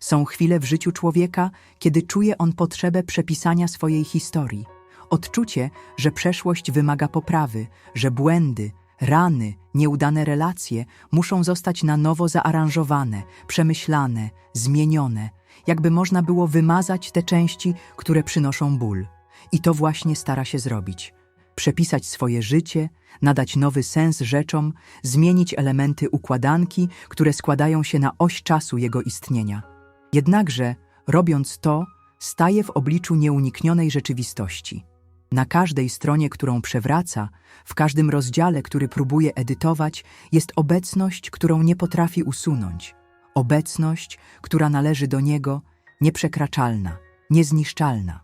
Są chwile w życiu człowieka, kiedy czuje on potrzebę przepisania swojej historii. Odczucie, że przeszłość wymaga poprawy, że błędy, rany, nieudane relacje muszą zostać na nowo zaaranżowane, przemyślane, zmienione, jakby można było wymazać te części, które przynoszą ból. I to właśnie stara się zrobić. Przepisać swoje życie, nadać nowy sens rzeczom, zmienić elementy układanki, które składają się na oś czasu jego istnienia. Jednakże, robiąc to, staje w obliczu nieuniknionej rzeczywistości. Na każdej stronie, którą przewraca, w każdym rozdziale, który próbuje edytować, jest obecność, którą nie potrafi usunąć. Obecność, która należy do niego, nieprzekraczalna, niezniszczalna.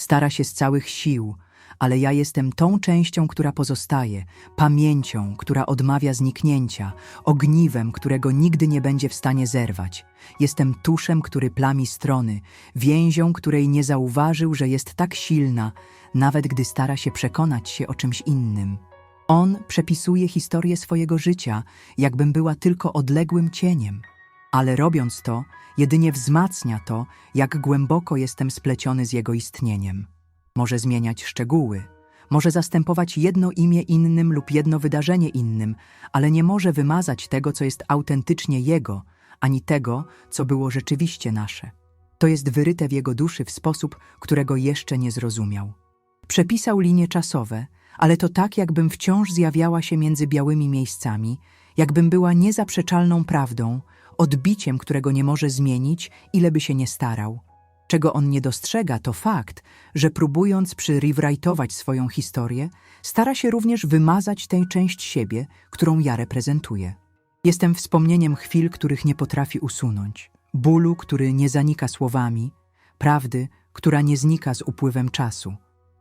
Stara się z całych sił, ale ja jestem tą częścią, która pozostaje, pamięcią, która odmawia zniknięcia, ogniwem, którego nigdy nie będzie w stanie zerwać. Jestem tuszem, który plami strony, więzią, której nie zauważył, że jest tak silna, nawet gdy stara się przekonać się o czymś innym. On przepisuje historię swojego życia, jakbym była tylko odległym cieniem. Ale robiąc to, jedynie wzmacnia to, jak głęboko jestem spleciony z jego istnieniem. Może zmieniać szczegóły, może zastępować jedno imię innym lub jedno wydarzenie innym, ale nie może wymazać tego, co jest autentycznie jego, ani tego, co było rzeczywiście nasze. To jest wyryte w jego duszy w sposób, którego jeszcze nie zrozumiał. Przepisał linie czasowe, ale to tak, jakbym wciąż zjawiała się między białymi miejscami, jakbym była niezaprzeczalną prawdą, odbiciem, którego nie może zmienić, ile by się nie starał. Czego on nie dostrzega, to fakt, że próbując przyrewrajtować swoją historię, stara się również wymazać tę część siebie, którą ja reprezentuję. Jestem wspomnieniem chwil, których nie potrafi usunąć, bólu, który nie zanika słowami, prawdy, która nie znika z upływem czasu.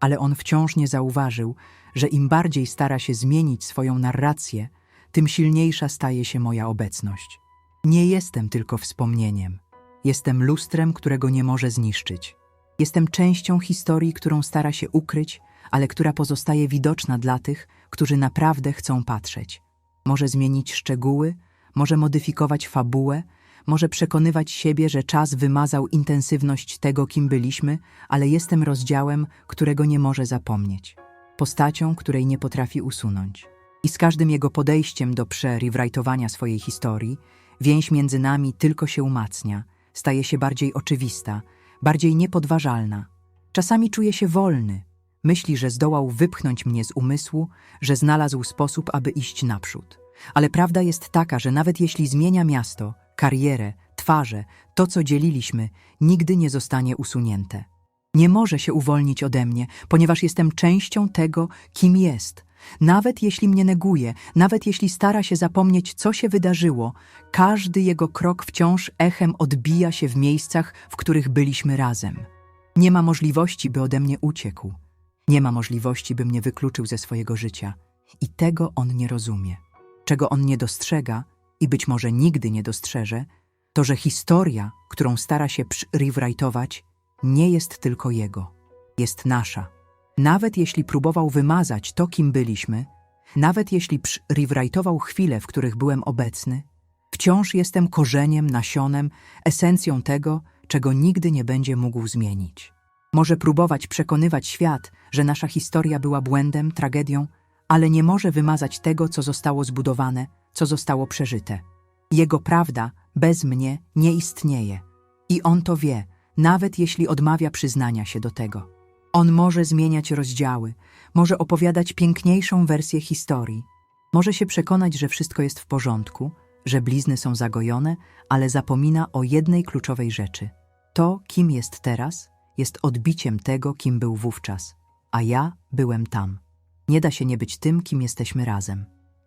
Ale on wciąż nie zauważył, że im bardziej stara się zmienić swoją narrację, tym silniejsza staje się moja obecność. Nie jestem tylko wspomnieniem. Jestem lustrem, którego nie może zniszczyć. Jestem częścią historii, którą stara się ukryć, ale która pozostaje widoczna dla tych, którzy naprawdę chcą patrzeć. Może zmienić szczegóły, może modyfikować fabułę, może przekonywać siebie, że czas wymazał intensywność tego, kim byliśmy, ale jestem rozdziałem, którego nie może zapomnieć. Postacią, której nie potrafi usunąć. I z każdym jego podejściem do przerewrajtowania swojej historii, więź między nami tylko się umacnia, staje się bardziej oczywista, bardziej niepodważalna. Czasami czuje się wolny, myśli, że zdołał wypchnąć mnie z umysłu, że znalazł sposób, aby iść naprzód. Ale prawda jest taka, że nawet jeśli zmienia miasto, karierę, twarze, to co dzieliliśmy, nigdy nie zostanie usunięte. Nie może się uwolnić ode mnie, ponieważ jestem częścią tego, kim jest. Nawet jeśli mnie neguje, nawet jeśli stara się zapomnieć, co się wydarzyło, każdy jego krok wciąż echem odbija się w miejscach, w których byliśmy razem. Nie ma możliwości, by ode mnie uciekł. Nie ma możliwości, by mnie wykluczył ze swojego życia. I tego on nie rozumie. Czego on nie dostrzega i być może nigdy nie dostrzeże, to że historia, którą stara się przyrewrajtować, nie jest tylko jego, jest nasza. Nawet jeśli próbował wymazać to, kim byliśmy, nawet jeśli przyrewrajtował chwile, w których byłem obecny, wciąż jestem korzeniem, nasionem, esencją tego, czego nigdy nie będzie mógł zmienić. Może próbować przekonywać świat, że nasza historia była błędem, tragedią, ale nie może wymazać tego, co zostało zbudowane, co zostało przeżyte. Jego prawda bez mnie nie istnieje. I on to wie, nawet jeśli odmawia przyznania się do tego. On może zmieniać rozdziały, może opowiadać piękniejszą wersję historii, może się przekonać, że wszystko jest w porządku, że blizny są zagojone, ale zapomina o jednej kluczowej rzeczy. To, kim jest teraz, jest odbiciem tego, kim był wówczas, a ja byłem tam. Nie da się nie być tym, kim jesteśmy razem.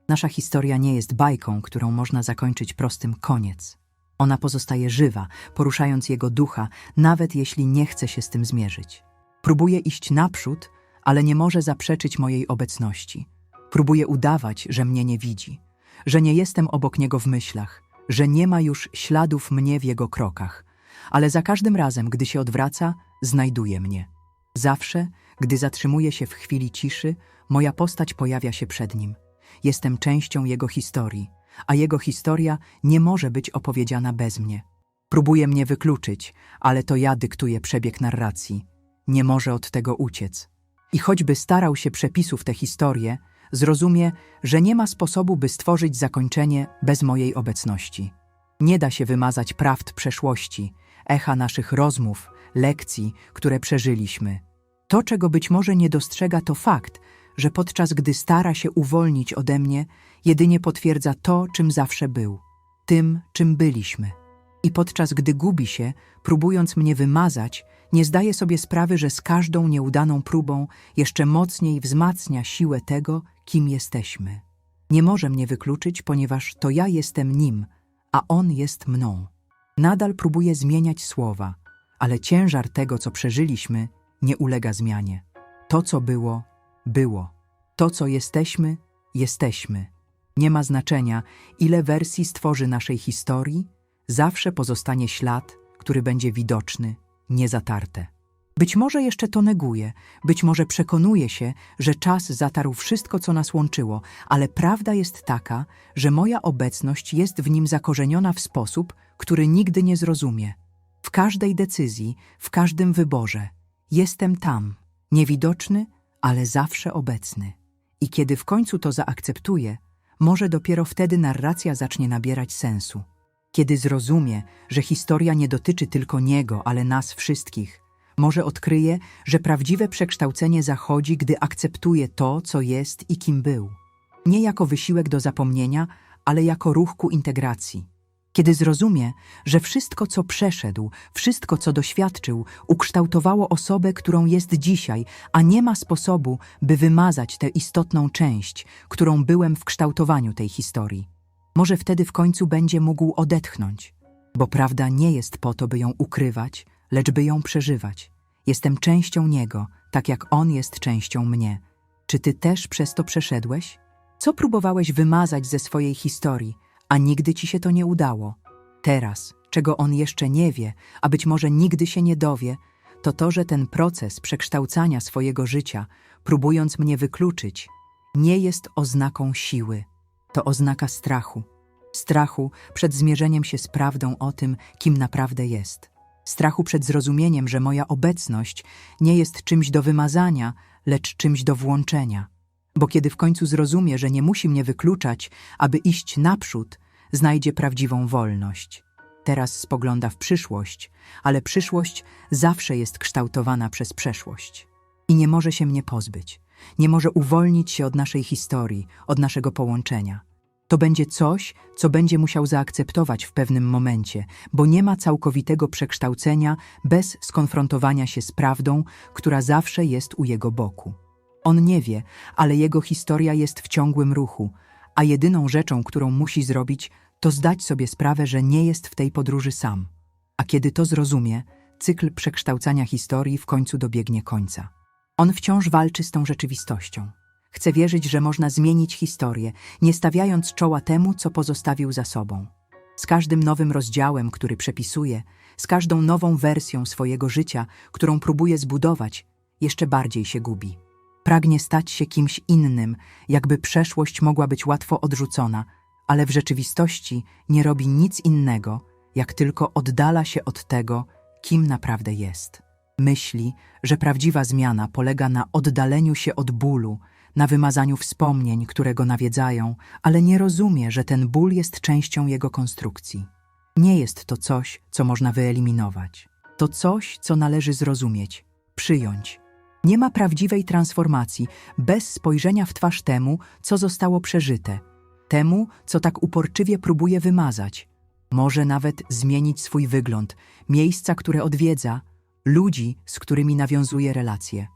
Nasza historia nie jest bajką, którą można zakończyć prostym koniec. Ona pozostaje żywa, poruszając jego ducha, nawet jeśli nie chce się z tym zmierzyć. Próbuje iść naprzód, ale nie może zaprzeczyć mojej obecności. Próbuje udawać, że mnie nie widzi, że nie jestem obok niego w myślach, że nie ma już śladów mnie w jego krokach, ale za każdym razem, gdy się odwraca, znajduje mnie. Zawsze, gdy zatrzymuje się w chwili ciszy, moja postać pojawia się przed nim. Jestem częścią jego historii, a jego historia nie może być opowiedziana bez mnie. Próbuje mnie wykluczyć, ale to ja dyktuję przebieg narracji. Nie może od tego uciec. I choćby starał się przepisów tę historię, zrozumie, że nie ma sposobu, by stworzyć zakończenie bez mojej obecności. Nie da się wymazać prawd przeszłości, echa naszych rozmów, lekcji, które przeżyliśmy. To, czego być może nie dostrzega, to fakt, że podczas gdy stara się uwolnić ode mnie, jedynie potwierdza to, czym zawsze był, tym, czym byliśmy. I podczas gdy gubi się, próbując mnie wymazać, nie zdaje sobie sprawy, że z każdą nieudaną próbą jeszcze mocniej wzmacnia siłę tego, kim jesteśmy. Nie może mnie wykluczyć, ponieważ to ja jestem nim, a on jest mną. Nadal próbuje zmieniać słowa, ale ciężar tego, co przeżyliśmy, nie ulega zmianie. To, co było, było. To, co jesteśmy, jesteśmy. Nie ma znaczenia, ile wersji stworzy naszej historii, zawsze pozostanie ślad, który będzie widoczny, niezatarte. Być może jeszcze to neguje, być może przekonuje się, że czas zatarł wszystko, co nas łączyło, ale prawda jest taka, że moja obecność jest w nim zakorzeniona w sposób, który nigdy nie zrozumie. W każdej decyzji, w każdym wyborze jestem tam, niewidoczny, ale zawsze obecny. I kiedy w końcu to zaakceptuję, może dopiero wtedy narracja zacznie nabierać sensu. Kiedy zrozumie, że historia nie dotyczy tylko niego, ale nas wszystkich, może odkryje, że prawdziwe przekształcenie zachodzi, gdy akceptuje to, co jest i kim był. Nie jako wysiłek do zapomnienia, ale jako ruch ku integracji. Kiedy zrozumie, że wszystko, co przeszedł, wszystko, co doświadczył, ukształtowało osobę, którą jest dzisiaj, a nie ma sposobu, by wymazać tę istotną część, którą byłem w kształtowaniu tej historii. Może wtedy w końcu będzie mógł odetchnąć, bo prawda nie jest po to, by ją ukrywać, lecz by ją przeżywać. Jestem częścią Niego, tak jak On jest częścią mnie. Czy Ty też przez to przeszedłeś? Co próbowałeś wymazać ze swojej historii, a nigdy Ci się to nie udało? Teraz, czego On jeszcze nie wie, a być może nigdy się nie dowie, to to, że ten proces przekształcania swojego życia, próbując mnie wykluczyć, nie jest oznaką siły. To oznaka strachu. Strachu przed zmierzeniem się z prawdą o tym, kim naprawdę jest. Strachu przed zrozumieniem, że moja obecność nie jest czymś do wymazania, lecz czymś do włączenia. Bo kiedy w końcu zrozumie, że nie musi mnie wykluczać, aby iść naprzód, znajdzie prawdziwą wolność. Teraz spogląda w przyszłość, ale przyszłość zawsze jest kształtowana przez przeszłość. I nie może się mnie pozbyć. Nie może uwolnić się od naszej historii, od naszego połączenia. To będzie coś, co będzie musiał zaakceptować w pewnym momencie, bo nie ma całkowitego przekształcenia bez skonfrontowania się z prawdą, która zawsze jest u jego boku. On nie wie, ale jego historia jest w ciągłym ruchu, a jedyną rzeczą, którą musi zrobić, to zdać sobie sprawę, że nie jest w tej podróży sam. A kiedy to zrozumie, cykl przekształcania historii w końcu dobiegnie końca. On wciąż walczy z tą rzeczywistością. Chce wierzyć, że można zmienić historię, nie stawiając czoła temu, co pozostawił za sobą. Z każdym nowym rozdziałem, który przepisuje, z każdą nową wersją swojego życia, którą próbuje zbudować, jeszcze bardziej się gubi. Pragnie stać się kimś innym, jakby przeszłość mogła być łatwo odrzucona, ale w rzeczywistości nie robi nic innego, jak tylko oddala się od tego, kim naprawdę jest. Myśli, że prawdziwa zmiana polega na oddaleniu się od bólu, na wymazaniu wspomnień, które go nawiedzają, ale nie rozumie, że ten ból jest częścią jego konstrukcji. Nie jest to coś, co można wyeliminować. To coś, co należy zrozumieć, przyjąć. Nie ma prawdziwej transformacji bez spojrzenia w twarz temu, co zostało przeżyte, temu, co tak uporczywie próbuje wymazać. Może nawet zmienić swój wygląd, miejsca, które odwiedza, ludzi, z którymi nawiązuje relacje.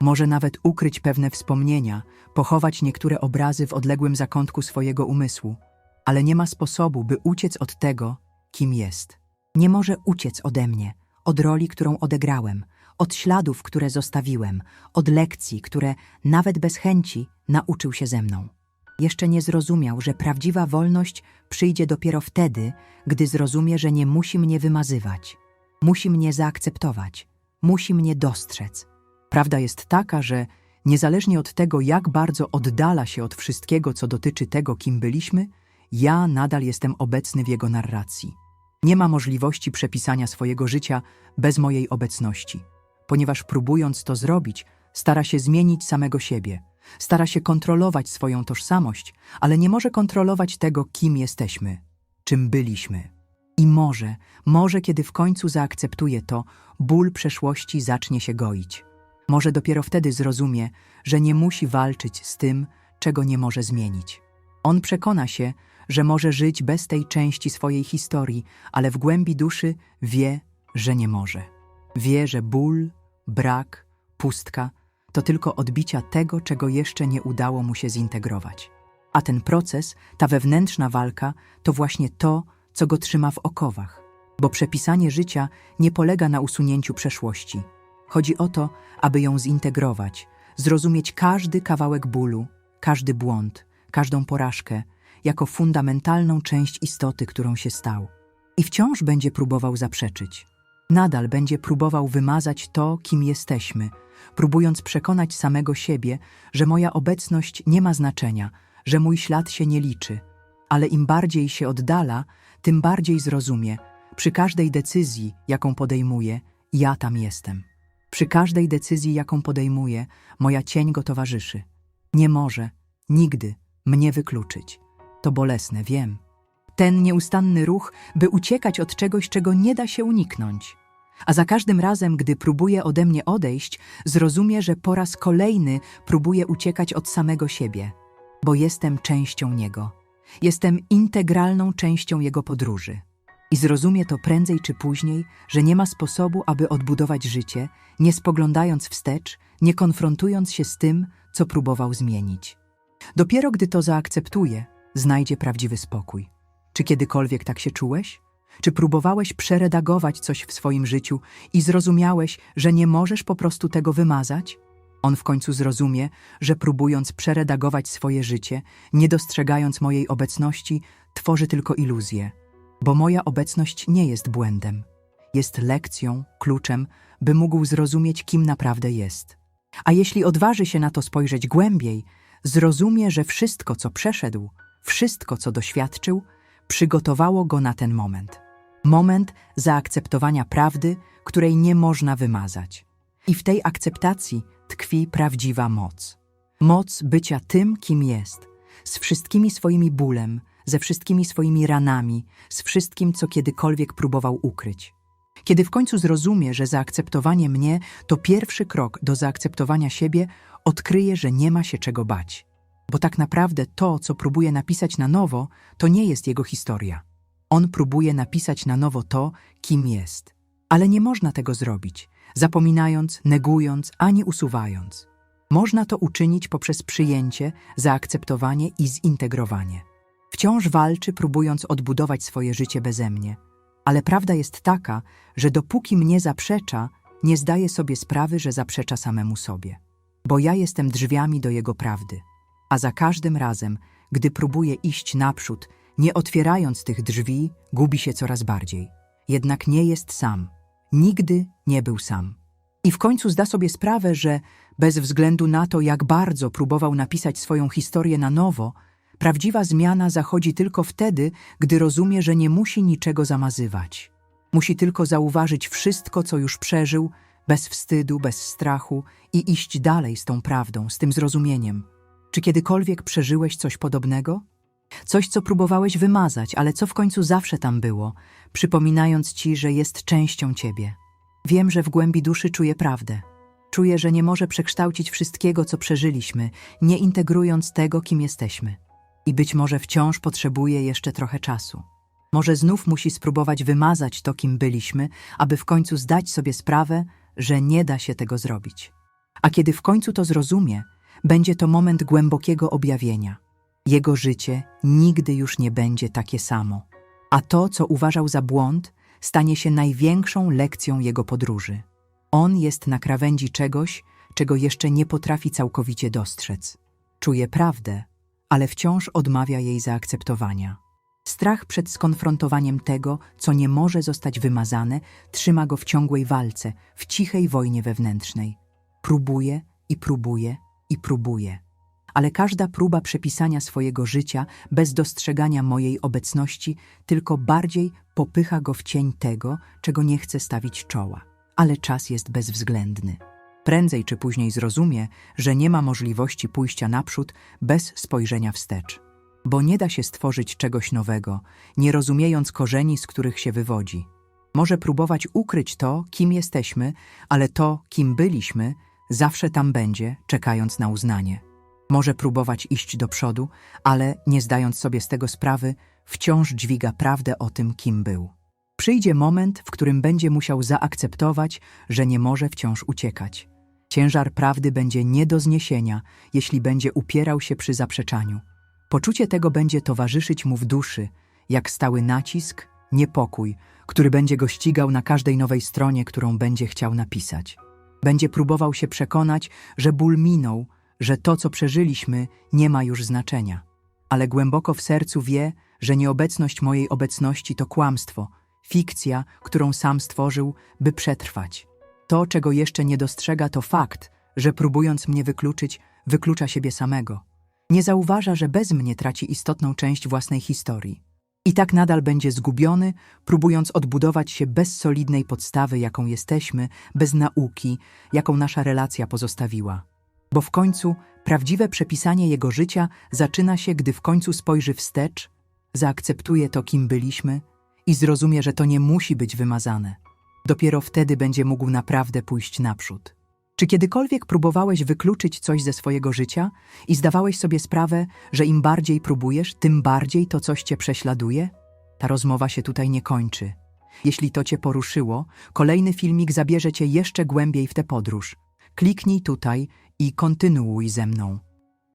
Może nawet ukryć pewne wspomnienia, pochować niektóre obrazy w odległym zakątku swojego umysłu, ale nie ma sposobu, by uciec od tego, kim jest. Nie może uciec ode mnie, od roli, którą odegrałem, od śladów, które zostawiłem, od lekcji, które nawet bez chęci nauczył się ze mną. Jeszcze nie zrozumiał, że prawdziwa wolność przyjdzie dopiero wtedy, gdy zrozumie, że nie musi mnie wymazywać. Musi mnie zaakceptować, musi mnie dostrzec. Prawda jest taka, że niezależnie od tego, jak bardzo oddala się od wszystkiego, co dotyczy tego, kim byliśmy, ja nadal jestem obecny w jego narracji. Nie ma możliwości przepisania swojego życia bez mojej obecności, ponieważ próbując to zrobić, stara się zmienić samego siebie, stara się kontrolować swoją tożsamość, ale nie może kontrolować tego, kim jesteśmy, czym byliśmy. I może, może kiedy w końcu zaakceptuje to, ból przeszłości zacznie się goić. Może dopiero wtedy zrozumie, że nie musi walczyć z tym, czego nie może zmienić. On przekona się, że może żyć bez tej części swojej historii, ale w głębi duszy wie, że nie może. Wie, że ból, brak, pustka to tylko odbicia tego, czego jeszcze nie udało mu się zintegrować. A ten proces, ta wewnętrzna walka, to właśnie to, co go trzyma w okowach. Bo przepisanie życia nie polega na usunięciu przeszłości. Chodzi o to, aby ją zintegrować, zrozumieć każdy kawałek bólu, każdy błąd, każdą porażkę jako fundamentalną część istoty, którą się stał. I wciąż będzie próbował zaprzeczyć. Nadal będzie próbował wymazać to, kim jesteśmy, próbując przekonać samego siebie, że moja obecność nie ma znaczenia, że mój ślad się nie liczy. Ale im bardziej się oddala, tym bardziej zrozumie, przy każdej decyzji, jaką podejmuję, ja tam jestem. Przy każdej decyzji, jaką podejmuję, moja cień go towarzyszy. Nie może, nigdy, mnie wykluczyć. To bolesne, wiem. Ten nieustanny ruch, by uciekać od czegoś, czego nie da się uniknąć. A za każdym razem, gdy próbuje ode mnie odejść, zrozumie, że po raz kolejny próbuje uciekać od samego siebie, bo jestem częścią niego. Jestem integralną częścią jego podróży. I zrozumie to prędzej czy później, że nie ma sposobu, aby odbudować życie, nie spoglądając wstecz, nie konfrontując się z tym, co próbował zmienić. Dopiero gdy to zaakceptuje, znajdzie prawdziwy spokój. Czy kiedykolwiek tak się czułeś? Czy próbowałeś przeredagować coś w swoim życiu i zrozumiałeś, że nie możesz po prostu tego wymazać? On w końcu zrozumie, że próbując przeredagować swoje życie, nie dostrzegając mojej obecności, tworzy tylko iluzję, bo moja obecność nie jest błędem. Jest lekcją, kluczem, by mógł zrozumieć, kim naprawdę jest. A jeśli odważy się na to spojrzeć głębiej, zrozumie, że wszystko, co przeszedł, wszystko, co doświadczył, przygotowało go na ten moment. Moment zaakceptowania prawdy, której nie można wymazać. I w tej akceptacji tkwi prawdziwa moc. Moc bycia tym, kim jest, z wszystkimi swoimi bólem, ze wszystkimi swoimi ranami, z wszystkim, co kiedykolwiek próbował ukryć. Kiedy w końcu zrozumie, że zaakceptowanie mnie to pierwszy krok do zaakceptowania siebie, odkryje, że nie ma się czego bać. Bo tak naprawdę to, co próbuje napisać na nowo, to nie jest jego historia. On próbuje napisać na nowo to, kim jest. Ale nie można tego zrobić, zapominając, negując ani usuwając. Można to uczynić poprzez przyjęcie, zaakceptowanie i zintegrowanie. Wciąż walczy, próbując odbudować swoje życie beze mnie. Ale prawda jest taka, że dopóki mnie zaprzecza, nie zdaje sobie sprawy, że zaprzecza samemu sobie. Bo ja jestem drzwiami do jego prawdy. A za każdym razem, gdy próbuje iść naprzód, nie otwierając tych drzwi, gubi się coraz bardziej. Jednak nie jest sam. Nigdy nie był sam. I w końcu zda sobie sprawę, że bez względu na to, jak bardzo próbował napisać swoją historię na nowo, prawdziwa zmiana zachodzi tylko wtedy, gdy rozumie, że nie musi niczego zamazywać. Musi tylko zauważyć wszystko, co już przeżył, bez wstydu, bez strachu i iść dalej z tą prawdą, z tym zrozumieniem. Czy kiedykolwiek przeżyłeś coś podobnego? Coś, co próbowałeś wymazać, ale co w końcu zawsze tam było, przypominając ci, że jest częścią ciebie. Wiem, że w głębi duszy czuję prawdę. Czuję, że nie może przekształcić wszystkiego, co przeżyliśmy, nie integrując tego, kim jesteśmy. I być może wciąż potrzebuje jeszcze trochę czasu. Może znów musi spróbować wymazać to, kim byliśmy, aby w końcu zdać sobie sprawę, że nie da się tego zrobić. A kiedy w końcu to zrozumie, będzie to moment głębokiego objawienia. Jego życie nigdy już nie będzie takie samo, a to, co uważał za błąd, stanie się największą lekcją jego podróży. On jest na krawędzi czegoś, czego jeszcze nie potrafi całkowicie dostrzec. Czuje prawdę, ale wciąż odmawia jej zaakceptowania. Strach przed skonfrontowaniem tego, co nie może zostać wymazane, trzyma go w ciągłej walce, w cichej wojnie wewnętrznej. Próbuje i próbuje i próbuje. Ale każda próba przepisania swojego życia bez dostrzegania mojej obecności tylko bardziej popycha go w cień tego, czego nie chce stawić czoła. Ale czas jest bezwzględny. Prędzej czy później zrozumie, że nie ma możliwości pójścia naprzód bez spojrzenia wstecz. Bo nie da się stworzyć czegoś nowego, nie rozumiejąc korzeni, z których się wywodzi. Może próbować ukryć to, kim jesteśmy, ale to, kim byliśmy, zawsze tam będzie, czekając na uznanie. Może próbować iść do przodu, ale nie zdając sobie z tego sprawy, wciąż dźwiga prawdę o tym, kim był. Przyjdzie moment, w którym będzie musiał zaakceptować, że nie może wciąż uciekać. Ciężar prawdy będzie nie do zniesienia, jeśli będzie upierał się przy zaprzeczaniu. Poczucie tego będzie towarzyszyć mu w duszy, jak stały nacisk, niepokój, który będzie go ścigał na każdej nowej stronie, którą będzie chciał napisać. Będzie próbował się przekonać, że ból minął, że to, co przeżyliśmy, nie ma już znaczenia. Ale głęboko w sercu wie, że nieobecność mojej obecności to kłamstwo, fikcja, którą sam stworzył, by przetrwać. To, czego jeszcze nie dostrzega, to fakt, że próbując mnie wykluczyć, wyklucza siebie samego. Nie zauważa, że bez mnie traci istotną część własnej historii. I tak nadal będzie zgubiony, próbując odbudować się bez solidnej podstawy, jaką jesteśmy, bez nauki, jaką nasza relacja pozostawiła. Bo w końcu prawdziwe przepisanie jego życia zaczyna się, gdy w końcu spojrzy wstecz, zaakceptuje to, kim byliśmy i zrozumie, że to nie musi być wymazane. Dopiero wtedy będzie mógł naprawdę pójść naprzód. Czy kiedykolwiek próbowałeś wykluczyć coś ze swojego życia i zdawałeś sobie sprawę, że im bardziej próbujesz, tym bardziej to coś cię prześladuje? Ta rozmowa się tutaj nie kończy. Jeśli to cię poruszyło, kolejny filmik zabierze cię jeszcze głębiej w tę podróż. Kliknij tutaj i kontynuuj ze mną.